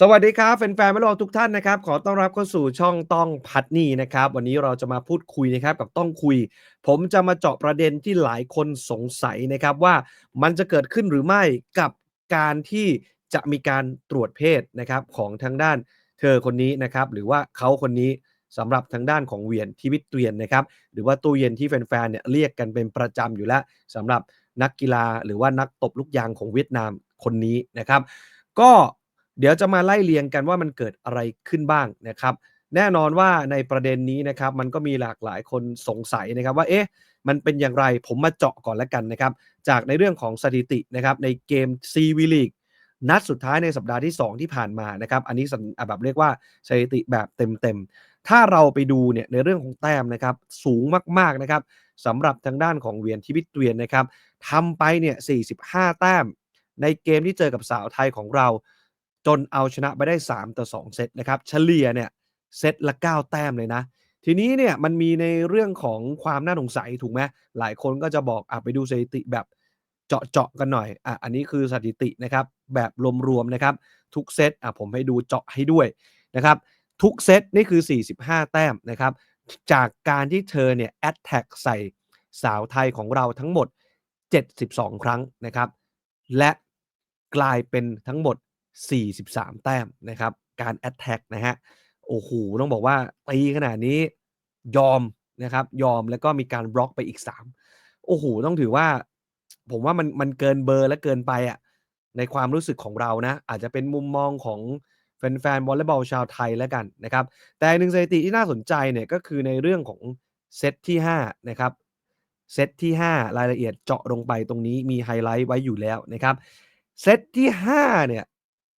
สวัสดีครับแฟนๆไม่รอทุกท่านนะครับ ขอต้อนรับเข้าสู่ช่องต้องพัดนี่นะครับ วันนี้เราจะมาพูดคุยนะครับกับต้องคุย ผมจะมาเจาะประเด็นที่หลายคนสงสัยนะครับว่ามันจะเกิดขึ้นหรือไม่กับการที่จะมีการตรวจเพศนะครับของทางด้านเธอคนนี้นะครับหรือว่าเขาคนนี้สำหรับทางด้านของเวียนทิวิตเตียนนะครับหรือว่าตู้เย็นที่แฟนๆเนี่ยเรียกกันเป็นประจำอยู่แล้วสำหรับนักกีฬาหรือว่านักตบลูกยางของเวียดนามคนนี้นะครับ ก็ เดี๋ยวจะมาไล่เรียงกันว่ามันเกิดอะไรขึ้นบ้างนะครับ แน่นอนว่าในประเด็นนี้นะครับ มันก็มีหลากหลายคนสงสัยนะครับว่าเอ๊ะมันเป็นอย่างไรผมมาเจาะก่อนแล้วกันนะครับ จากในเรื่องของสถิตินะครับในเกมซีวีลีกนัดสุดท้ายในสัปดาห์ที่ 2 ที่ผ่านมานะครับ อันนี้แบบเรียกว่าสถิติแบบเต็มๆ ถ้าเราไปดูเนี่ยในเรื่องของแต้มนะครับสูงมากๆนะครับสำหรับทางด้านของเวียนทิวิตเวียนนะครับทำไปเนี่ย45 แต้ม ในเกมที่เจอกับสาวไทยของเรา จนเอาชนะไปได้ 3 ต่อ 2 เซตนะครับ เฉลี่ยเนี่ยเซตละ 9 แต้มเลยนะ ทีนี้เนี่ยมันมีในเรื่องของความน่าสงสัยถูกไหมหลายคนก็จะบอกอะไปดูสถิติแบบเจาะๆกันหน่อยอะอันนี้คือสถิตินะครับแบบรวมๆนะครับ ทุกเซตอะผมให้ดูเจาะให้ด้วยนะครับทุกเซตนี่คือ 45 แต้มนะครับ จากการที่เธอเนี่ยแอตแทกใส่สาวไทยของเราทั้งหมด 72 ครั้งนะครับ และกลายเป็นทั้งหมด 43 แต้มนะครับ การแอตแทกนะฮะโอ้โหต้องบอกว่าตีขนาดนี้ยอมนะครับ ยอมแล้วก็มีการบล็อกไปอีก 3 โอ้โหต้องถือว่า ผมว่ามันมันเกินเบอร์และเกินไปอะในความรู้สึกของเรานะ อาจจะเป็นมุมมองของแฟนๆวอลเลย์บอลชาวไทยแล้วกันนะครับ แต่หนึ่งสถิติที่น่าสนใจเนี่ยก็คือในเรื่องของเซตที่ 5 นะครับเซตที่ 5 รายละเอียดเจาะลงไปตรงนี้มีไฮไลท์ไว้อยู่แล้วนะครับเซตที่5เนี่ย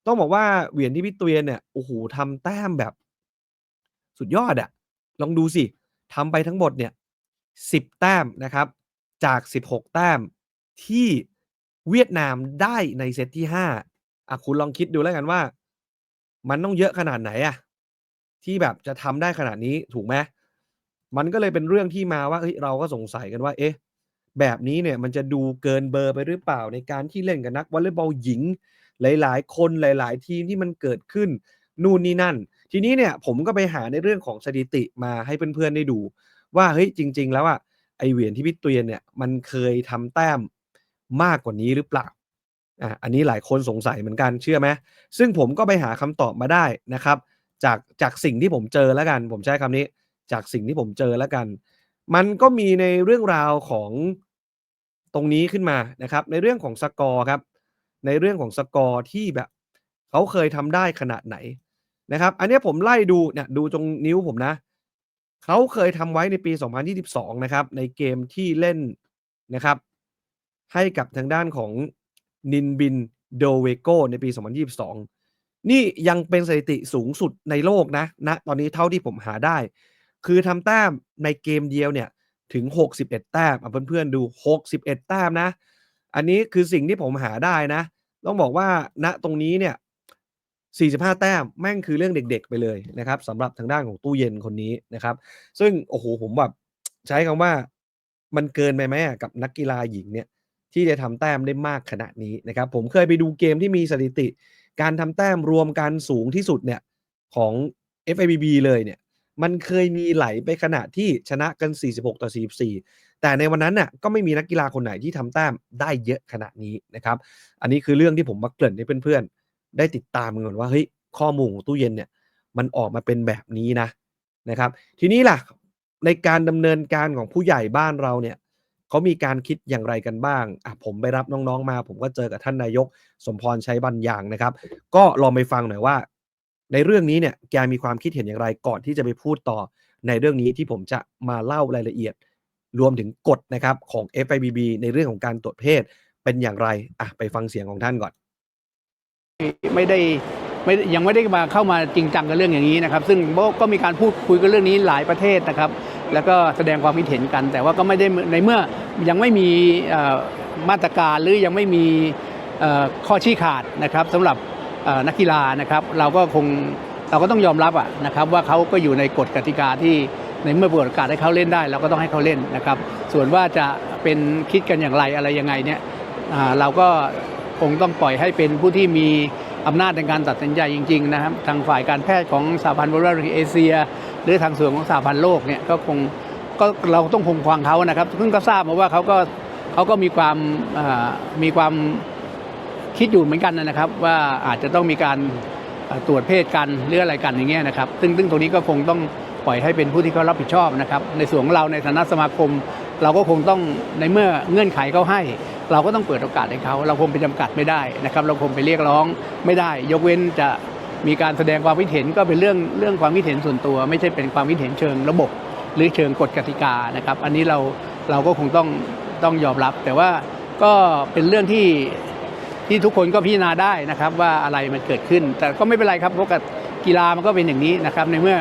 ต้องบอกว่าเหวียนที่พี่เตียนเนี่ยโอ้โหทำแต้มแบบ สุดยอดอะลองดูสิทำไปทั้งหมดเนี่ย10แต้มนะครับ จาก 16 แต้มที่เวียดนามได้ในเซตที่5อะคุณลองคิดดูแล้วกันว่า มันต้องเยอะขนาดไหนอะที่แบบจะทำได้ขนาดนี้ถูกไหมมันก็เลยเป็นเรื่องที่มาว่าเฮ้ยเราก็สงสัยกันว่า เอ๊ะ แบบนี้เนี่ยมันจะดูเกินเบอร์ไปหรือเปล่าในการที่เล่นกับนักวอลเลย์บอลหญิง หลาย ๆ คนหลาย ๆ ทีมที่มันเกิดขึ้นนู่นนี่นั่น ทีนี้เนี่ยผมก็ไปหาในเรื่องของสถิติมาให้เพื่อนๆได้ดู ว่าเฮ้ยจริง ๆ แล้วอะไอเหวียนที่พี่เตียนเนี่ยมันเคยทำแต้มมากกว่านี้หรือเปล่าอะอันนี้หลายคนสงสัยเหมือนกันเชื่อไหมซึ่งผมก็ไปหาคำตอบมาได้นะครับ จากจากสิ่งที่ผมเจอแล้วกัน ผมใช้คำนี้จากสิ่งที่ผมเจอแล้วกัน มันก็มีในเรื่องราวของตรงนี้ขึ้นมานะครับ ในเรื่องของสกอร์ครับ ในเรื่องของสกอร์ที่แบบเขาเคยทำได้ขนาดไหนนะครับ อันนี้ผมไล่ดูเนี่ยดูตรงนิ้วผมนะ เขาเคยทำไว้ในปี 2022 นะครับ ในเกมที่เล่นนะครับ ให้กับทางด้านของนินบินโดเวโกในปี 2022 นี่ยังเป็นสถิติสูงสุดในโลกนะณตอนนี้เท่าที่ผมหาได้ คือทำแต้มในเกมเดียวเนี่ยถึง 61 แต้มอะเพื่อนๆดู 61 แต้มนะ อันนี้คือสิ่งที่ผมหาได้นะ ต้องบอกว่าณตรงนี้เนี่ย 45 แต้มแม่งคือเรื่องเด็กๆไปเลยนะครับสำหรับทางด้านของตู้เย็นคนนี้นะครับ ซึ่งโอ้โหผมแบบใช้คำว่ามันเกินไปไหมกับนักกีฬาหญิงเนี่ยที่จะทำแต้มได้มากขนาดนี้นะครับ ผมเคยไปดูเกมที่มีสถิติ การทำแต้มรวมกันสูงที่สุดเนี่ยของ FIBB เลยเนี่ย มันเคยมีไหลไปขนาดที่ชนะกัน 46 ต่อ 44 แต่ในวันนั้นน่ะก็ไม่มีนักกีฬาคนไหนที่ทำแต้มได้เยอะขนาดนี้นะครับ อันนี้คือเรื่องที่ผมมาเกริ่นให้เพื่อนๆ ได้ติดตามกันว่าเฮ้ยข้อมูลของตู้เย็นเนี่ยมันออกมาเป็นแบบนี้นะนะครับ ทีนี้ล่ะในการดำเนินการของผู้ใหญ่บ้านเราเนี่ยเขามีการคิดอย่างไรกันบ้างอะผมไปรับน้องๆมา ผมก็เจอกับท่านนายก สมพรใช้บรรยางนะครับ ก็ลองไปฟังหน่อยว่า ในเรื่องนี้เนี่ยแกมีความคิดเห็นอย่างไรก่อนที่จะไปพูดต่อในเรื่องนี้ที่ผมจะมาเล่ารายละเอียด รวมถึงกฎนะครับของ FIBB ในเรื่องของการตรวจเพศเป็นอย่างไรอะไปฟังเสียงของท่านก่อน ไม่ได้ไม่ยังไม่ได้มาเข้ามาจริงจังกับเรื่องอย่างนี้นะครับ ซึ่งก็มีการพูดคุยกันเรื่องนี้หลายประเทศนะครับ แล้วก็แสดงความคิดเห็นกัน แต่ว่าก็ไม่ได้ในเมื่อยังไม่มีมาตรการหรือยังไม่มีข้อชี้ขาดนะครับสำหรับ นักกีฬานะครับ เราก็คงเราก็ต้องยอมรับอะนะครับว่าเขาก็อยู่ในกฎกติกาที่ในเมื่อเปิดโอกาสให้เขาเล่นได้ เราก็ต้องให้เขาเล่นนะครับ ส่วนว่าจะเป็นคิดกันอย่างไรอะไรยังไงเนี่ยเราก็คงต้องปล่อยให้เป็นผู้ที่มีอำนาจในการตัดสินใจจริง ๆ นะครับ ทางฝ่ายการแพทย์ของสหพันธ์บริการเอเชีย หรือทางส่วนของสหพันธ์โลกเนี่ยก็คงก็เราต้องคงควางเขานะครับซึ่งก็ทราบมาว่าเขาก็เขาก็มีความมีความ คิดอยู่เหมือนกันนะครับว่าอาจจะต้องมีการตรวจเพศกันหรืออะไรกันอย่างเงี้ยนะครับซึ่งซึ่งตรงนี้ก็คงต้องปล่อยให้เป็นผู้ที่เขารับผิดชอบนะครับในส่วนของเราในฐานะสมาคม เราก็คงต้องในเมื่อเงื่อนไขเขาให้ เราก็ต้องเปิดโอกาสให้เขาเราคงไปจำกัดไม่ได้นะครับ เราคงไปเรียกร้องไม่ได้ ยกเว้นจะมีการแสดงความคิดเห็นก็เป็นเรื่องเรื่องความคิดเห็นส่วนตัว ไม่ใช่เป็นความคิดเห็นเชิงระบบ หรือเชิงกฎกติกานะครับ อันนี้เราเราก็คงต้องต้องยอมรับ แต่ว่าก็เป็นเรื่องที่ ที่ทุกคนก็พิจารณาได้นะครับว่าอะไรมันเกิดขึ้น แต่ก็ไม่เป็นไรครับเพราะกับกีฬามันก็เป็นอย่างนี้นะครับในเมื่อ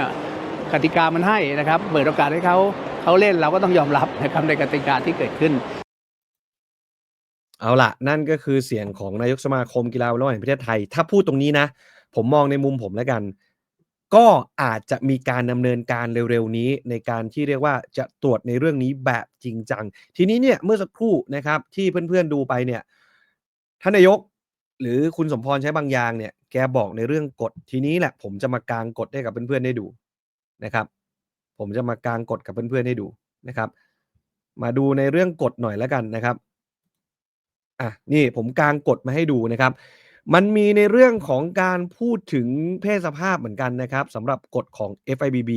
กติกามันให้นะครับเปิดโอกาสให้เขาเขาเล่นเราก็ต้องยอมรับนะครับในกติกาที่เกิดขึ้น เอาล่ะ นั่นก็คือเสียงของนายกสมาคมกีฬาวอลเลย์บอลแห่งประเทศไทย ถ้าพูดตรงนี้นะ ผมมองในมุมผมแล้วกัน ก็อาจจะมีการดำเนินการเร็วๆนี้ ในการที่เรียกว่าจะตรวจในเรื่องนี้แบบจริงจัง ทีนี้เนี่ยเมื่อสักครู่นะครับที่เพื่อนๆดูไปเนี่ย ท่านนายก หรือคุณสมพรใช้บางอย่างเนี่ย แกบอกในเรื่องกฎทีนี้แหละ ผมจะมากางกฎให้กับเพื่อนๆได้ดูนะครับ ผมจะมากางกฎกับเพื่อนๆให้ดูนะครับ มาดูในเรื่องกฎหน่อยแล้วกันนะครับอะนี่ผมกางกฎมาให้ดูนะครับ มันมีในเรื่องของการพูดถึงเพศสภาพเหมือนกันนะครับสำหรับกฎของ FIBB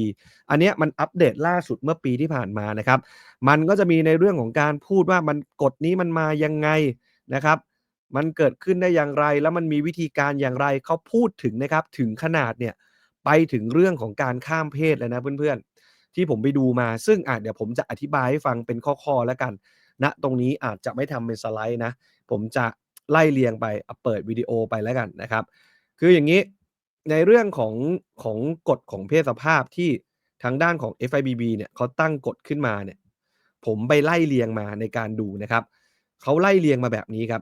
อันเนี้ยมันอัปเดตล่าสุดเมื่อปีที่ผ่านมานะครับ มันก็จะมีในเรื่องของการพูดว่ามันกฎนี้มันมายังไงนะครับ มันเกิดขึ้นได้อย่างไร แล้วมันมีวิธีการอย่างไรเขาพูดถึงนะครับ ถึงขนาดเนี่ยไปถึงเรื่องของการข้ามเพศเลยนะเพื่อนๆ ที่ผมไปดูมาซึ่งอะเดี๋ยวผมจะอธิบายให้ฟังเป็นข้อๆแล้วกันณตรงนี้อาจจะไม่ทำเป็นสไลด์นะ ผมจะไล่เรียงไปเปิดวิดีโอไปแล้วกันนะครับ คืออย่างนี้ในเรื่องของของกฎของเพศสภาพที่ทางด้านของ FIBB เนี่ยเขาตั้งกฎขึ้นมาเนี่ย ผมไปไล่เรียงมาในการดูนะครับเขาไล่เรียงมาแบบนี้ครับ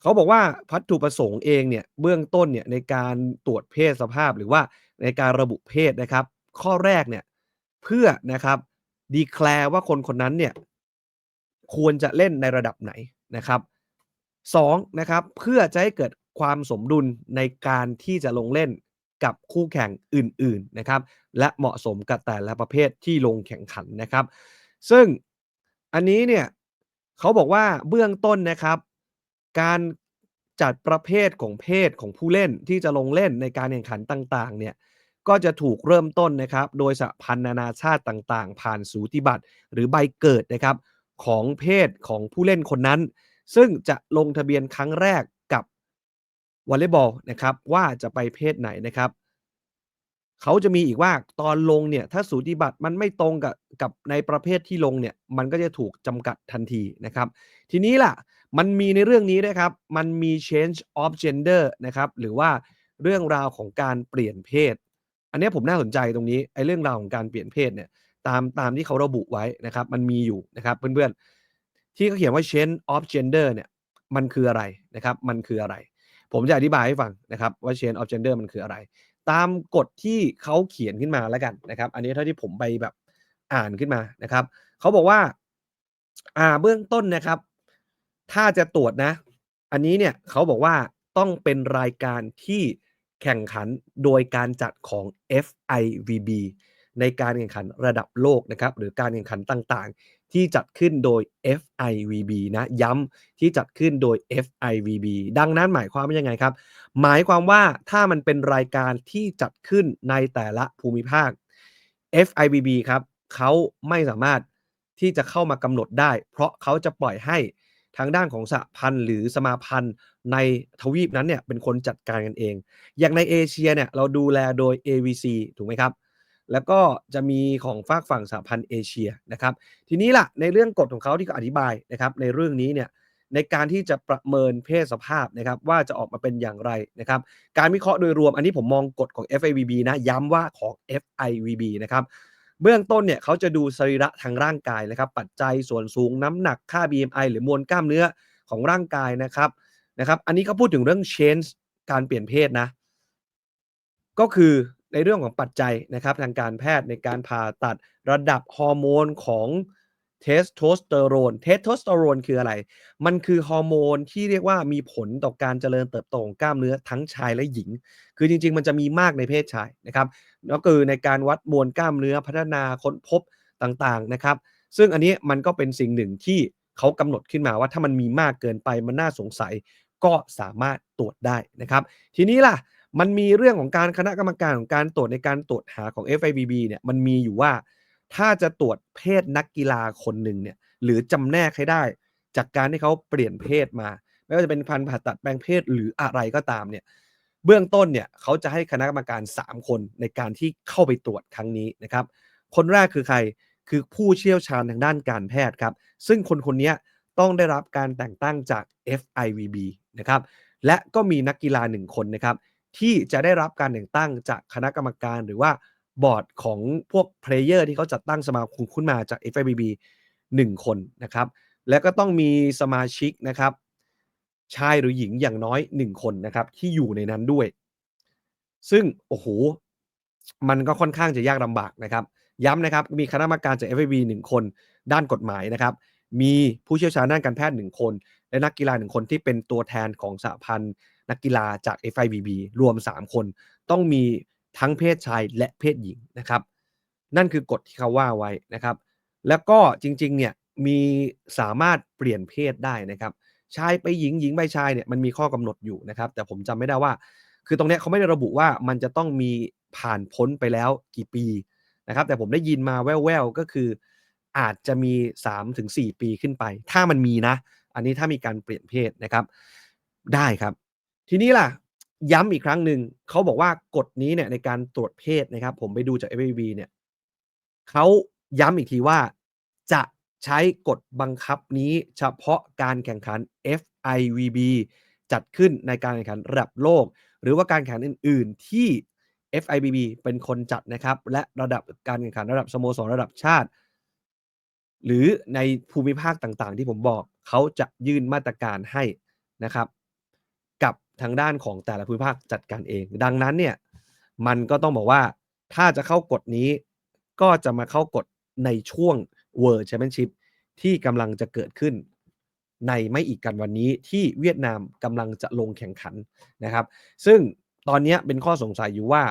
เขาบอกว่าวัตถุประสงค์เองเนี่ยเบื้องต้นเนี่ยในการตรวจเพศสภาพหรือว่าในการระบุเพศนะครับ ข้อแรกเนี่ยเพื่อนะครับดีแคลร์ว่าคนคนนั้นเนี่ยควรจะเล่นในระดับไหนนะครับสองนะครับเพื่อจะให้เกิดความสมดุลในการที่จะลงเล่นกับคู่แข่งอื่นๆนะครับและเหมาะสมกับแต่ละประเภทที่ลงแข่งขันนะครับ ซึ่งอันนี้เนี่ยเขาบอกว่าเบื้องต้นนะครับ การจัดประเภทของเพศของผู้เล่นที่จะลงเล่นในการแข่งขันต่างๆ เนี่ยก็จะถูกเริ่มต้นนะครับ โดยสหพันธ์นานาชาติต่างๆ ผ่านสูติบัตรหรือใบเกิดนะครับของเพศของผู้เล่นคนนั้น ซึ่งจะลงทะเบียนครั้งแรกกับวอลเลย์บอลนะครับ ว่าจะไปเพศไหนนะครับเขาจะมีอีกว่าตอนลงเนี่ยถ้าสูติบัตรมันไม่ตรงกับกับในประเภทที่ลงเนี่ยมันก็จะถูกจำกัดทันทีนะครับ ทีนี้ล่ะ มันมีในเรื่องนี้นะครับ มันมี change of gender นะครับ หรือว่าเรื่องราวของการเปลี่ยนเพศ อันนี้ผมน่าสนใจตรงนี้ไอ้เรื่องราวของการเปลี่ยนเพศเนี่ยตามตามที่เขาระบุไว้นะครับ มันมีอยู่นะครับเพื่อนๆ ที่เขาเขียนว่า change of gender เนี่ยมันคืออะไรนะครับ มันคืออะไร ผมจะอธิบายให้ฟังนะครับว่า change of gender มันคืออะไร ตามกฎที่เขาเขียนขึ้นมาแล้วกันนะครับ อันนี้เท่าที่ผมไปแบบอ่านขึ้นมานะครับ เขาบอกว่าอ่าเบื้องต้นนะครับ ถ้าจะตรวจนะ อันนี้เนี่ยเขาบอกว่าต้องเป็นรายการที่แข่งขันโดยการจัดของ FIVB ในการแข่งขันระดับโลกนะครับ หรือการแข่งขันต่างๆ ที่จัดขึ้นโดย FIVB นะย้ำที่จัดขึ้นโดย FIVB ดังนั้นหมายความว่ายังไงครับ หมายความว่าถ้ามันเป็นรายการที่จัดขึ้นในแต่ละภูมิภาค FIVB ครับเขาไม่สามารถที่จะเข้ามากำหนดได้ เพราะเขาจะปล่อยให้ ทางด้านของสหพันธ์หรือสมาพันธ์ในทวีปนั้นเนี่ยเป็นคนจัดการกันเอง อย่างในเอเชียเนี่ยเราดูแลโดย AVC ถูกไหมครับแล้วก็จะมีของฝากฝั่งสหพันธ์เอเชียนะครับ ทีนี้ล่ะในเรื่องกฎของเขาที่เขาอธิบายนะครับในเรื่องนี้เนี่ยในการที่จะประเมินเพศสภาพนะครับว่าจะออกมาเป็นอย่างไรนะครับการวิเคราะห์โดยรวมอันนี้ผมมองกฎของ FIVB นะย้ำว่าของ FIVB นะครับ เบื้องต้นเนี่ยเขาจะดูสรีระทางร่างกายนะครับ ปัจจัยส่วนสูงน้ำหนักค่า BMI หรือมวลกล้ามเนื้อของร่างกายนะครับนะครับ อันนี้เขาพูดถึงเรื่อง change การเปลี่ยนเพศนะ ก็คือในเรื่องของปัจจัยนะครับทางการแพทย์ในการผ่าตัดระดับฮอร์โมนของ เทสโทสเตอโรนเทสโทสเตอโรนคืออะไร มันคือฮอร์โมนที่เรียกว่ามีผลต่อการเจริญเติบโตของกล้ามเนื้อทั้งชายและหญิง คือจริง ๆ มันจะมีมากในเพศชายนะครับแล้วก็คือในการวัดมวลกล้ามเนื้อพัฒนาค้นพบต่างๆนะครับ ซึ่งอันนี้มันก็เป็นสิ่งหนึ่งที่เขากำหนดขึ้นมาว่าถ้ามันมีมากเกินไปมันน่าสงสัยก็สามารถตรวจได้นะครับ ทีนี้ล่ะมันมีเรื่องของการคณะกรรมการของการตรวจในการตรวจหาของ FIBB เนี่ยมันมีอยู่ว่า ถ้าจะตรวจเพศนักกีฬาคนหนึ่งเนี่ยหรือจำแนกให้ได้ จากการที่เขาเปลี่ยนเพศมา ไม่ว่าจะเป็นพันผ่าตัดแปลงเพศหรืออะไรก็ตามเนี่ยเบื้องต้นเนี่ยเขาจะให้คณะกรรมการ 3 คนในการที่เข้าไปตรวจครั้งนี้นะครับ คนแรกคือใครคือผู้เชี่ยวชาญทางด้านการแพทย์ครับ ซึ่งคนคนนี้ต้องได้รับการแต่งตั้งจาก FIVB นะครับและก็มีนักกีฬาหนึ่งคนนะครับที่จะได้รับการแต่งตั้งจากคณะกรรมการหรือว่า บอร์ดของพวกเพลเยอร์ที่เขาจัดตั้งสมาคมขึ้นมาจาก FIVB 1 คนนะครับ และก็ต้องมีสมาชิกนะครับชายหรือหญิงอย่างน้อย 1 คนนะครับ ที่อยู่ในนั้นด้วย ซึ่งโอ้โหมันก็ค่อนข้างจะยากลำบากนะครับ ย้ำนะครับ มีคณะกรรมการจาก FIVB 1 คน ด้านกฎหมายนะครับ มีผู้เชี่ยวชาญด้านการแพทย์ 1 คน และนักกีฬา 1 คนที่เป็นตัวแทนของสหพันธ์นักกีฬาจาก FIVB รวม 3 คน ต้องมี ทั้งเพศชายและเพศหญิงนะครับ นั่นคือกฎที่เขาว่าไว้นะครับ แล้วก็จริงๆเนี่ยมีสามารถเปลี่ยนเพศได้นะครับชายไปหญิงหญิงไปชายเนี่ยมันมีข้อกำหนดอยู่นะครับ แต่ผมจำไม่ได้ว่า คือตรงเนี้ยเขาไม่ได้ระบุว่ามันจะต้องมีผ่านพ้นไปแล้วกี่ปีนะครับ แต่ผมได้ยินมาแว่วๆก็คือ อาจจะมี 3-4 ปีขึ้นไป ถ้ามันมีนะ อันนี้ถ้ามีการเปลี่ยนเพศนะครับ ได้ครับ ทีนี้ล่ะ ย้ำอีกครั้งหนึ่งเขาบอกว่ากฎนี้เนี่ยในการตรวจเพศนะครับ ผมไปดูจาก FAV เนี่ยเขาย้ำอีกทีว่าจะใช้กฎบังคับนี้เฉพาะการแข่งขัน FIVB จัดขึ้นในการแข่งขันระดับโลก หรือว่าการแข่งขันอื่น ๆ ที่ FIVB เป็นคนจัดนะครับ และระดับการแข่งขันระดับสโมสรระดับชาติ หรือในภูมิภาคต่างๆ ที่ผมบอกเขาจะยื่นมาตรการให้นะครับ ทางด้านของแต่ละภูมิภาคจัดการเอง ดังนั้นเนี่ยมันก็ต้องบอกว่าถ้าจะเข้ากฎนี้ก็จะมาเข้ากฎในช่วง World Championship ที่กำลังจะเกิดขึ้น ในไม่อีกกันวันนี้ที่เวียดนามกำลังจะลงแข่งขันนะครับ ซึ่งตอนนี้เป็นข้อสงสัยอยู่ว่า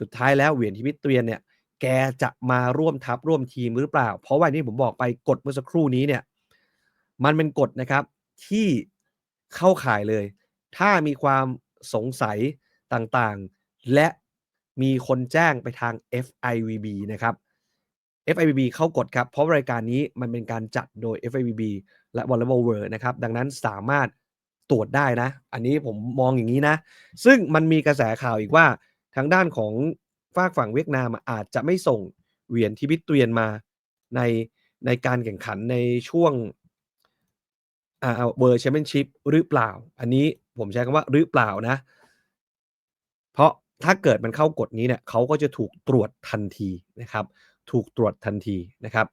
สุดท้ายแล้วเหวียนทิวิตเตียนเนี่ยแกจะมาร่วมทัพร่วมทีมหรือเปล่า เพราะว่าที่ผมบอกไปกฎเมื่อสักครู่นี้เนี่ยมันเป็นกฎนะครับที่เข้าข่ายเลย ถ้ามีความสงสัยต่างๆ และมีคนแจ้งไปทาง FIVB นะครับ FIVB เข้ากฎครับ เพราะรายการนี้มันเป็นการจัดโดย FIVB และ Volleyball World นะครับ ดังนั้นสามารถตรวจได้นะ อันนี้ผมมองอย่างนี้นะ ซึ่งมันมีกระแสข่าวอีกว่า ทางด้านของฝากฝั่งเวียดนามอาจจะไม่ส่งเหวียนทิวิตเตรียนมาในในการแข่งขันในช่วงอ่าเวอร์แชมเปี้ยนชิพหรือเปล่า อันนี้ ผมใช้คำว่าหรือเปล่านะ เพราะถ้าเกิดมันเข้ากฎนี้เนี่ยเขาก็จะถูกตรวจทันทีนะครับ ถูกตรวจทันทีนะครับ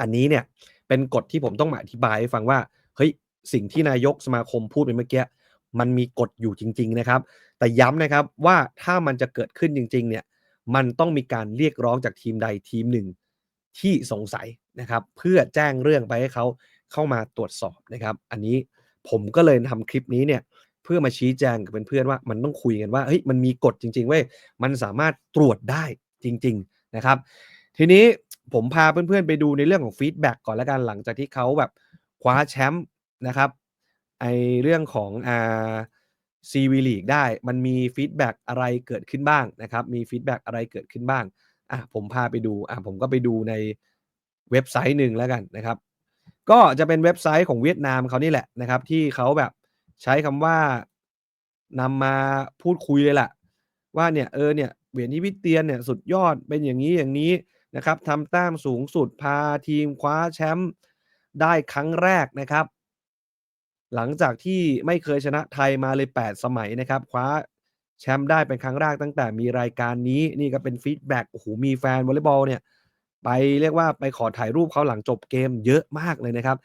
อันนี้เนี่ยเป็นกฎที่ผมต้องมาอธิบายให้ฟังว่าเฮ้ยสิ่งที่นายกสมาคมพูดไปเมื่อกี้มันมีกฎอยู่จริง ๆนะครับ แต่ย้ำนะครับว่าถ้ามันจะเกิดขึ้นจริง ๆ เนี่ย มันต้องมีการเรียกร้องจากทีมใดทีมหนึ่งที่สงสัยนะครับ เพื่อแจ้งเรื่องไปให้เขาเข้ามาตรวจสอบนะครับ อันนี้ ผมก็เลยทำคลิปนี้เนี่ยเพื่อมาชี้แจงกับเพื่อนๆว่ามันต้องคุยกันว่าเฮ้ยมันมีกฎจริงๆเว้ยมันสามารถตรวจได้จริง ๆนะครับ ทีนี้ผมพาเพื่อนๆไปดูในเรื่องของฟีดแบ็กก่อนแล้วกันหลังจากที่เขาแบบคว้าแชมป์นะครับไอเรื่องของอ่าซีวีลีกได้ มันมีฟีดแบ็กอะไรเกิดขึ้นบ้างนะครับ มีฟีดแบ็กอะไรเกิดขึ้นบ้างอะผมพาไปดูอะผมก็ไปดูในเว็บไซต์หนึ่งแล้วกันนะครับ ก็จะเป็นเว็บไซต์ของเวียดนามเขานี่แหละนะครับ ที่เขาแบบใช้คำว่านำมาพูดคุยเลยแหละว่าเนี่ยเออเนี่ยเหวียนนิวิเตียนเนี่ยสุดยอดเป็นอย่างนี้อย่างนี้นะครับทำแต้มสูงสุดพาทีมคว้าแชมป์ได้ครั้งแรกนะครับ หลังจากที่ไม่เคยชนะไทยมาเลย 8 สมัยนะครับ คว้าแชมป์ได้เป็นครั้งแรกตั้งแต่มีรายการนี้นี่ก็เป็นฟีดแบ็กโอ้โหมีแฟนวอลเลย์บอลเนี่ย ไปเรียกว่าไปขอถ่ายรูปเขาหลังจบเกมเยอะมากเลยนะครับ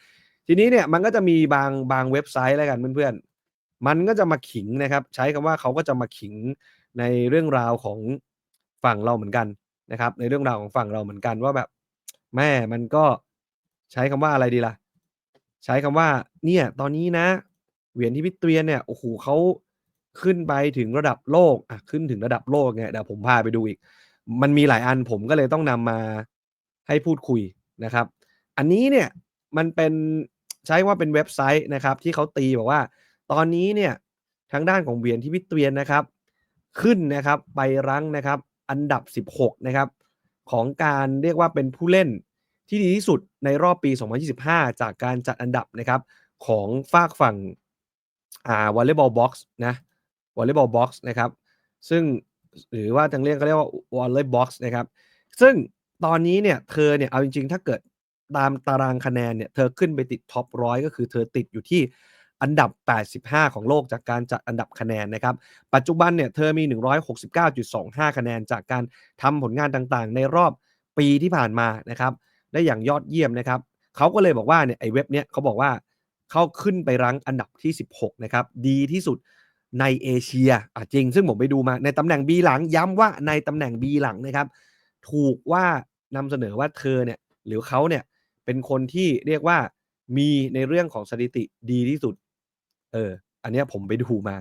ทีนี้เนี่ยมันก็จะมีบางบางเว็บไซต์แล้วกันเพื่อนๆ มันก็จะมาขิงนะครับ ใช้คำว่าเขาก็จะมาขิงในเรื่องราวของฝั่งเราเหมือนกันนะครับ ในเรื่องราวของฝั่งเราเหมือนกันว่าแบบ แม่มันก็ใช้คำว่าอะไรดีล่ะ ใช้คำว่าเนี่ยตอนนี้นะ เหรียญที่พี่เตียนเนี่ยโอ้โฮเขาขึ้นไปถึงระดับโลกอะขึ้นถึงระดับโลกไงเดี๋ยวผมพาไปดูอีก มันมีหลายอันผมก็เลยต้องนำมา ให้พูดคุยนะครับ อันนี้เนี่ยมันเป็นใช้ว่าเป็นเว็บไซต์นะครับ ที่เขาตีบอกว่า ตอนนี้เนี่ยทางด้านของเหรียญที่พี่เตียนนะครับ ขึ้นนะครับไปรั้งนะครับ อันดับ 16 นะครับ ของการเรียกว่าเป็นผู้เล่นที่ดีที่สุดในรอบปี 2025 จากการจัดอันดับนะครับของฝากฝั่งอ่า Volleyball Box นะ Volleyball Box นะครับ ซึ่งหรือว่าทางเรียกเขาเรียกว่า Volley Box นะครับ ซึ่ง ตอนนี้เนี่ยเธอเนี่ยเอาจริงๆ ถ้าเกิดตามตารางคะแนนเนี่ยเธอขึ้นไปติดท็อป100ก็คือเธอติดอยู่ที่อันดับ 85 ของโลกจากการจัดอันดับคะแนนนะครับ ปัจจุบันเนี่ยเธอมี 169.25 คะแนนจากการทำผลงานต่างๆ ในรอบปีที่ผ่านมานะครับได้อย่างยอดเยี่ยมนะครับเขาก็เลยบอกว่าเนี่ยไอ้เว็บเนี้ยเขาบอกว่าเขาขึ้นไปรั้งอันดับที่ 16 นะครับ ดีที่สุดในเอเชียอ่าจริง ซึ่งผมไปดูมาในตำแหน่ง B หลังย้ำว่าในตำแหน่ง B หลังนะครับ ถูกว่า นำเสนอว่าเธอเนี่ยหรือเขาเนี่ยเป็นคนที่เรียกว่ามีในเรื่องของสถิติดีที่สุด เออ อันเนี้ยผมไปดูมา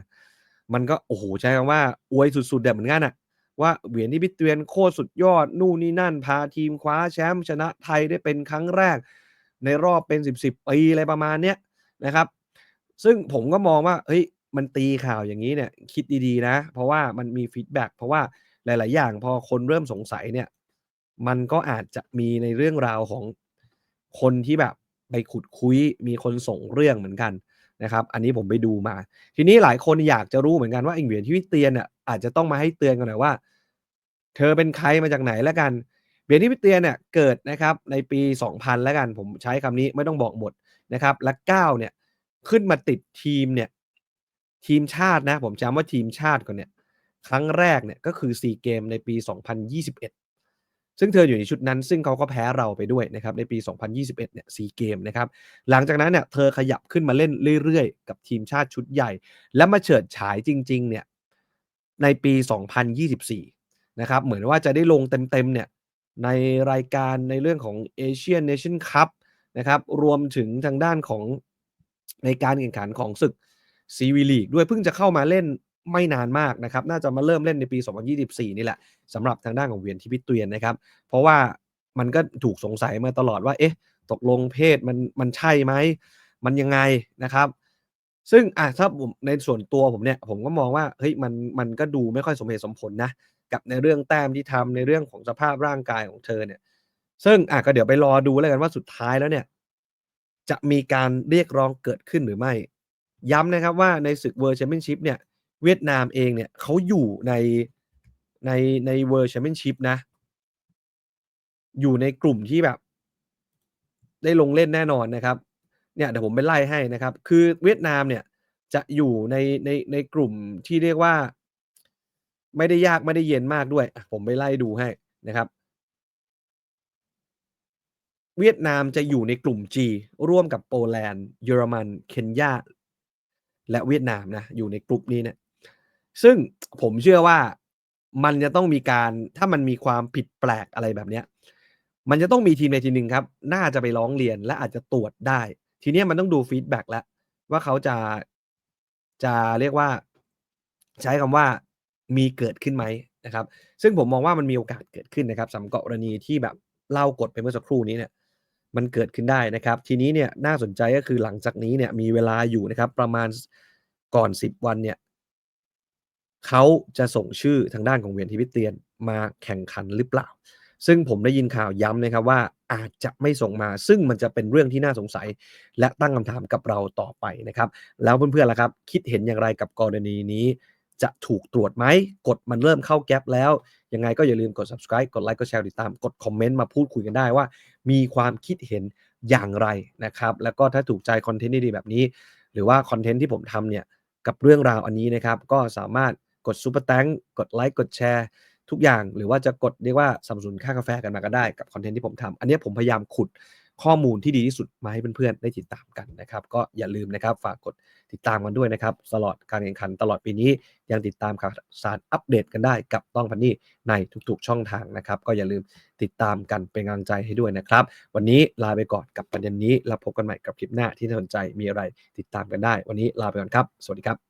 มันก็โอ้โฮใช้คำว่าอวยสุดๆอะเหมือนกันน่ะว่าเหรียญที่พี่เตรียนโคตรสุดยอด นู่นนี่นั่น พาทีมคว้าแชมป์ชนะไทยได้เป็นครั้งแรก ในรอบเป็น 10ๆปีอะไรประมาณเนี้ยนะครับ ซึ่งผมก็มองว่าเฮ้ยมันตีข่าวอย่างงี้เนี่ยคิดดีๆนะ เพราะว่ามันมีฟีดแบ็กเพราะว่าหลาย ๆ อย่างพอคนเริ่มสงสัยเนี่ย มันก็อาจจะมีในเรื่องราวของคนที่แบบไปขุดคุยมีคนส่งเรื่องเหมือนกันนะครับ อันนี้ผมไปดูมา ทีนี้หลายคนอยากจะรู้เหมือนกันว่าไอ้เหรียญที่พี่เตียนเนี่ยอาจจะต้องมาให้เตือนกันหน่อยว่า เธอเป็นใครมาจากไหนแล้วกันเหรียญที่พี่เตียนเนี่ยเกิดนะครับในปี 2000 แล้วกัน ผมใช้คำนี้ไม่ต้องบอกหมดนะครับ และ9เนี่ยขึ้นมาติดทีมเนี่ยทีมชาตินะ ผมจำว่าทีมชาติก่อนเนี่ยครั้งแรกเนี่ยก็คือ SEA Games ในปี 2021 ซึ่งเธออยู่ในชุดนั้น ซึ่งเขาก็แพ้เราไปด้วยนะครับในปี 2021 เนี่ย SEA Games นะครับ หลังจากนั้นเนี่ยเธอขยับขึ้นมาเล่นเรื่อยๆ กับทีมชาติชุดใหญ่ แล้วมาเฉิดฉายจริง ๆ เนี่ยในปี 2024 นะครับ เหมือนว่าจะได้ลงเต็ม ๆ เนี่ยในรายการในเรื่องของ Asian Nation Cup นะครับรวมถึงทางด้านของในการแข่งขันของศึก CV League ด้วยเพิ่งจะเข้ามาเล่น ไม่นานมากนะครับ น่าจะมาเริ่มเล่นในปี 2024 นี่แหละสำหรับทางด้านของเหรียญที่พี่เตียนนะครับ เพราะว่ามันก็ถูกสงสัยมาตลอดว่า เอ๊ะ ตกลงเพศมันมันใช่ไหม มันยังไงนะครับ ซึ่งอะถ้าผมในส่วนตัวผมเนี่ย ผมก็มองว่า เฮ้ย มัน มันก็ดูไม่ค่อยสมเหตุสมผลนะ กับในเรื่องแต้มที่ทำในเรื่องของสภาพร่างกายของเธอเนี่ย ซึ่งอะก็เดี๋ยวไปรอดูแล้วกันว่าสุดท้ายแล้วเนี่ย จะมีการเรียกร้องเกิดขึ้นหรือไม่ ย้ำนะครับว่าในศึก World Championship เนี่ย เวียดนามเองเนี่ยเขาอยู่ในในใน World Championship นะ อยู่ในกลุ่มที่แบบ ได้ลงเล่นแน่นอนนะครับ เนี่ยเดี๋ยวผมไปไล่ให้นะครับ คือเวียดนามเนี่ยจะอยู่ในในในกลุ่มที่เรียกว่า ไม่ได้ยากไม่ได้เย็นมากด้วย ผมไปไล่ดูให้นะครับ เวียดนามจะอยู่ในกลุ่ม G ร่วมกับโปแลนด์ เยอรมัน เคนยาและเวียดนามนะอยู่ในกลุ่มนี้เนี่ย ซึ่งผมเชื่อว่ามันจะต้องมีการถ้ามันมีความผิดแปลกอะไรแบบเนี้ย มันจะต้องมีทีมใดทีมหนึ่งครับ น่าจะไปร้องเรียนและอาจจะตรวจได้ ทีนี้มันต้องดูฟีดแบ็กแล้ว ว่าเขาจะจะเรียกว่า ใช้คำว่ามีเกิดขึ้นไหมนะครับ ซึ่งผมมองว่ามันมีโอกาสเกิดขึ้นนะครับสำหรับกรณีที่แบบเล่ากฎไปเมื่อสักครู่นี้เนี่ย มันเกิดขึ้นได้นะครับ ทีนี้เนี่ยน่าสนใจก็คือหลังจากนี้เนี่ยมีเวลาอยู่นะครับ ประมาณก่อน 10 วันเนี่ย เขาจะส่งชื่อทางด้านของเหรียญที่พี่เตียนมาแข่งขันหรือเปล่า ซึ่งผมได้ยินข่าวย้ำนะครับว่าอาจจะไม่ส่งมา ซึ่งมันจะเป็นเรื่องที่น่าสงสัย และตั้งคำถามกับเราต่อไปนะครับ แล้วเพื่อนๆล่ะครับ คิดเห็นอย่างไรกับกรณีนี้ จะถูกตรวจไหมกฎมันเริ่มเข้าแก๊ปแล้ว ยังไงก็อย่าลืมกด Subscribe กดไลก์กดแชร์ติดตาม กดคอมเมนต์มาพูดคุยกันได้ว่า มีความคิดเห็นอย่างไรนะครับ แล้วก็ถ้าถูกใจคอนเทนต์ดีๆแบบนี้ หรือว่าคอนเทนต์ที่ผมทำเนี่ยกับเรื่องราวอันนี้นะครับ ก็สามารถ กด Super Thanks กดไลก์กดแชร์ ทุกอย่างหรือว่าจะกดเรียกว่าสนับสนุนค่ากาแฟกันมาก็ได้กับคอนเทนต์ที่ผมทำอันนี้ผมพยายามขุดข้อมูลที่ดีที่สุดมาให้เพื่อนๆได้ติดตามกันนะครับ ก็อย่าลืมนะครับฝากกดติดตามกันด้วยนะครับ ตลอดการแข่งขันตลอดปีนี้ยังติดตามข่าวสารอัปเดตกันได้กับต้องพันนี่ในทุกๆช่องทางนะครับ ก็อย่าลืมติดตามกันเป็นกำลังใจให้ด้วยนะครับ วันนี้ลาไปก่อนกับประเด็นนี้แล้วพบกันใหม่กับคลิปหน้าที่น่าสนใจมีอะไรติดตามกันได้ วันนี้ลาไปก่อนครับ สวัสดีครับ